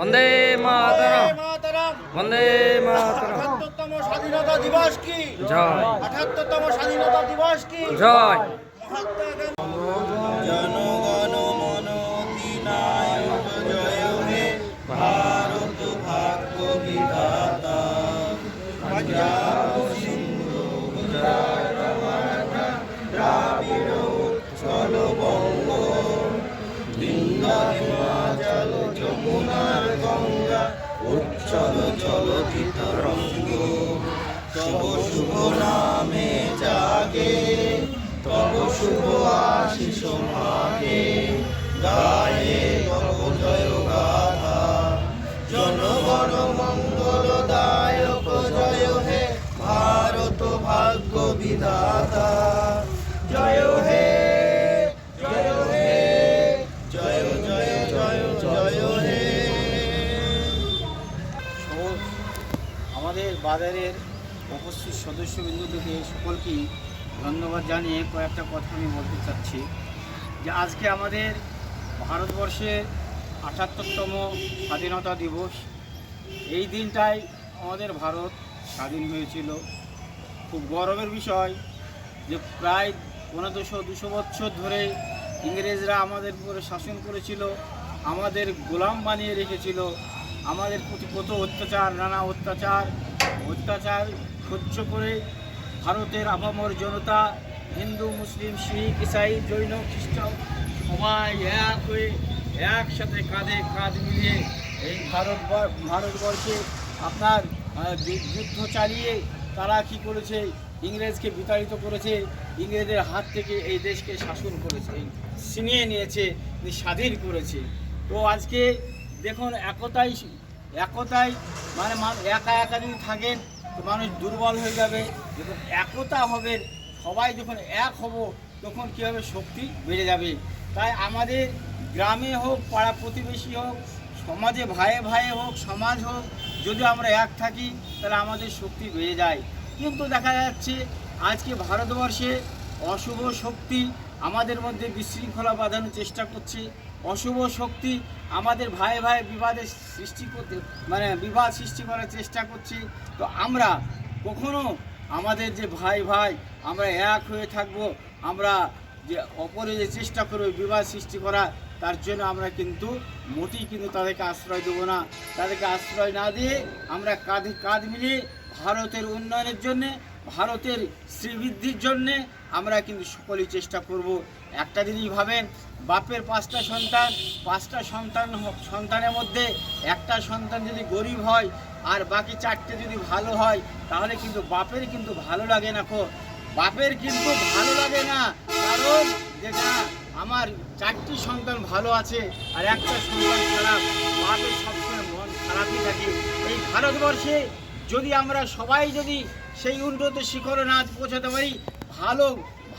বন্দে মাতরম। বন্দে মাতরম। আঠাত্তরতম স্বাধীনতা দিবস কি? জয়। আঠাত্তরতম স্বাধীনতা দিবস কি? জয়। মহাত্মা মন শুভ নামে জাগে, তব শুভ আশিস মাগে। গায়ে তব জয় গাথা জনগণ মঙ্গল দায়ক জয় হে ভারত ভাগ্য বিধাতা। জয় হে জয় হে, জয় জয় জয় জয় হে। আমাদের বাজারের উপস্থিত সদস্যবৃন্দদেরকে সকলকেই ধন্যবাদ জানিয়ে কয়েকটা কথা আমি বলতে চাচ্ছি। যে আজকে আমাদের ভারতবর্ষের আটাত্তরতম স্বাধীনতা দিবস। এই দিনটাই আমাদের ভারত স্বাধীন হয়েছিল। খুব গর্বের বিষয় যে প্রায় পনেরোশো দুশো বছর ধরে ইংরেজরা আমাদের উপরে শাসন করেছিল, আমাদের গোলাম বানিয়ে রেখেছিল, আমাদের প্রতি কত অত্যাচার, নানা অত্যাচার অত্যাচার সহ্য করে ভারতের আপামর জনতা, হিন্দু, মুসলিম, শিখ, ইসাই, জৈন, খ্রিস্টান, সবাই এক হয়ে একসাথে কাঁধে কাঁধ মিলিয়ে এই ভারত ভারতবর্ষে আপনার যুদ্ধ চালিয়ে তারা কি করেছে? ইংরেজকে বিতাড়িত করেছে। ইংরেজের হাত থেকে এই দেশকে শাসন করেছে, ছিনিয়ে নিয়েছে, স্বাধীন করেছে। তো আজকে দেখুন, একতাই একতাই মানে একা একা যদি থাকেন মানুষ দুর্বল হয়ে যাবে, যখন একতা হবে, সবাই যখন এক হব, তখন কী হবে শক্তি বেড়ে যাবে? তাই আমাদের গ্রামে হোক, পাড়া প্রতিবেশী হোক, সমাজে ভাইয়ে ভাইয়ে হোক, সমাজ হোক, যদি আমরা এক থাকি, তাহলে আমাদের শক্তি বেড়ে যায়। কিন্তু দেখা যাচ্ছে, আজকে ভারতবর্ষে অশুভ শক্তি আমাদের মধ্যে বিশৃঙ্খলা বাঁধানোর চেষ্টা করছে। অশুভ শক্তি আমাদের ভাই ভাই বিবাদের সৃষ্টি করতে মানে বিবাদ সৃষ্টি করার চেষ্টা করছি। তো আমরা কখনো আমাদের যে ভাই ভাই, আমরা এক হয়ে থাকব, আমরা যে অপরে যে চেষ্টা করবে বিবাদ সৃষ্টি করা তার জন্য আমরা কিন্তু মোটেই কিন্তু তাদেরকে আশ্রয় দেবো না। তাদেরকে আশ্রয় না দিয়ে আমরা কাঁধে কাঁধ মিলিয়ে ভারতের উন্নয়নের জন্যে, ভারতের শ্রীবৃদ্ধির জন্যে আমরা কিন্তু সকলেই চেষ্টা করব। একটা জিনিস ভাবেন বাপের পাঁচটা সন্তান পাঁচটা সন্তান সন্তানের মধ্যে একটা সন্তান যদি গরিব হয় আর বাকি চারটে যদি ভালো হয়, তাহলে কিন্তু বাপের কিন্তু ভালো লাগে না খো বাপের কিন্তু ভালো লাগে না। কারণ যে না, আমার চারটি সন্তান ভালো আছে আর একটা সন্তান খারাপ, বাপের সবসময় মন খারাপই থাকে। এই ভারতবর্ষে যদি আমরা সবাই যদি সেই উন্নত শিখরে না পৌঁছাতে পারি, ভালো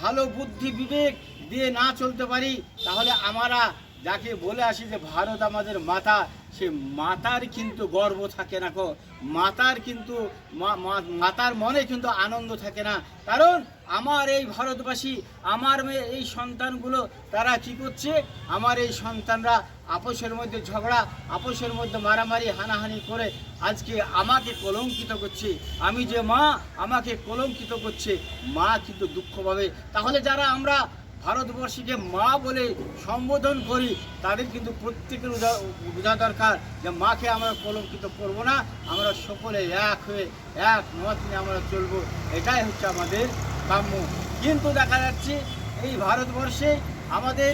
ভালো বুদ্ধি, বিবেক দিয়ে না চলতে পারি, তাহলে আমরা যাকে বলে আসি যে ভারত আমাদের মাতা, সে মাতার কিন্তু গর্ব থাকে না কো মাতার কিন্তু মাতার মনে কিন্তু আনন্দ থাকে না। কারণ আমার এই ভারতবাসী, আমার এই সন্তানগুলো তারা কি করছে? আমার এই সন্তানরা আপোষের মধ্যে ঝগড়া, আপোষের মধ্যে মারামারি, হানাহানি করে আজকে আমাকে কলঙ্কিত করছে। আমি যে মা, আমাকে কলঙ্কিত করছে। মা কিন্তু দুঃখ পাবে। তাহলে যারা আমরা ভারতবর্ষীকে মা বলে সম্বোধন করি, তাদের কিন্তু প্রত্যেকের বোঝা দরকার যে মাকে আমরা কলঙ্কিত করব না, আমরা সকলে এক হয়ে, এক মত নিয়ে আমরা চলবো। এটাই হচ্ছে আমাদের কাম্য। কিন্তু দেখা যাচ্ছে এই ভারতবর্ষে আমাদের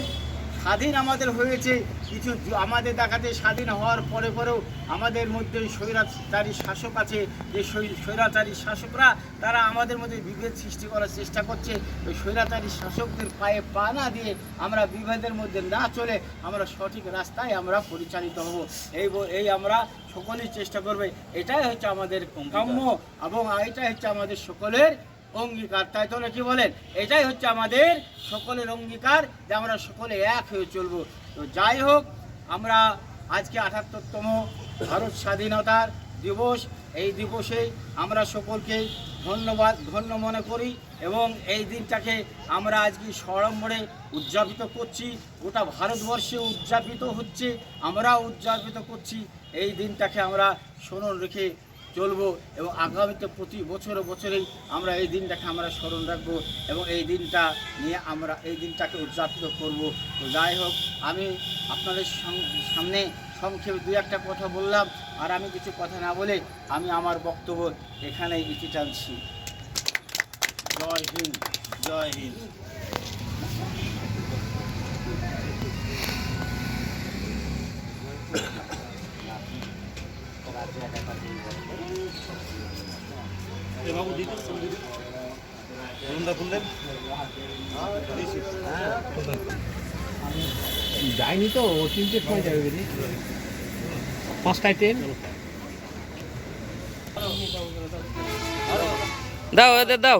স্বাধীন আমাদের হয়েছে কিছু আমাদের দেখাতে স্বাধীন হওয়ার পরে পরেও আমাদের মধ্যে স্বৈরাচারী শাসক আছে যে স্বৈরাচারী শাসকরা তারা আমাদের মধ্যে বিভেদ সৃষ্টি করার চেষ্টা করছে। ওই স্বৈরাচারী শাসকদের পায়ে পা না দিয়ে আমরা বিভেদের মধ্যে না চলে আমরা সঠিক রাস্তায় আমরা পরিচালিত হব। এই এই আমরা সকলেই চেষ্টা করবে। এটাই হচ্ছে আমাদের কাম্য এবং এটাই হচ্ছে আমাদের সকলের অঙ্গীকার। তাই তো কি বলেন? এটাই হচ্ছে আমাদের সকলের অঙ্গীকার যে আমরা সকলে এক হয়ে চলবো। তো যাই হোক, আমরা আজকে আঠাত্তরতম ভারত স্বাধীনতার দিবস। এই দিবসে আমরা সকলকে ধন্যবাদ, ধন্য মনে করি এবং এই দিনটাকে আমরা আজকে সড়ম্বরে উদযাপিত করছি। গোটা ভারতবর্ষে উদযাপিত হচ্ছে। আমরাও উদযাপিত করছি। এই দিনটাকে আমরা স্মরণ রেখে চলবো এবং আগামীতে প্রতি বছরে বছরেই আমরা এই দিনটাকে আমরা স্মরণ রাখব এবং এই দিনটা নিয়ে আমরা এই দিনটাকে উদযাপিত করব। তো যাই হোক, আমি আপনাদের সামনে সংক্ষেপে দু একটা কথা বললাম আর আমি কিছু কথা না বলে আমি আমার বক্তব্য এখানেই ইতি টানছি। জয় হিন্দ জয় হিন্দ। যায়নি তো ও তিনটের সময় যাবে বেরি পাঁচটায় ট্রেন। দাও এদের দাও।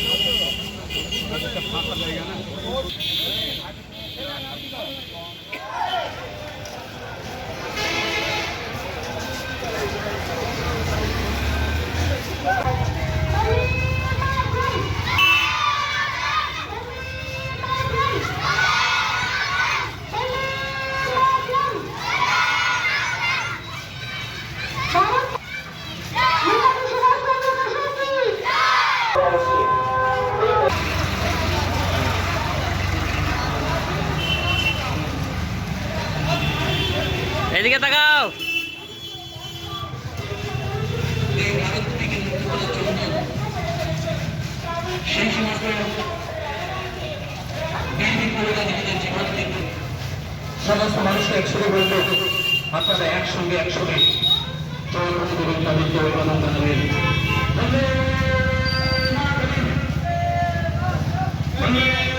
जाएगा ना। এদিকে তাকাও সমস্ত মানুষকে একসঙ্গে বলব আপনারা একসঙ্গে একসঙ্গে। বন্দে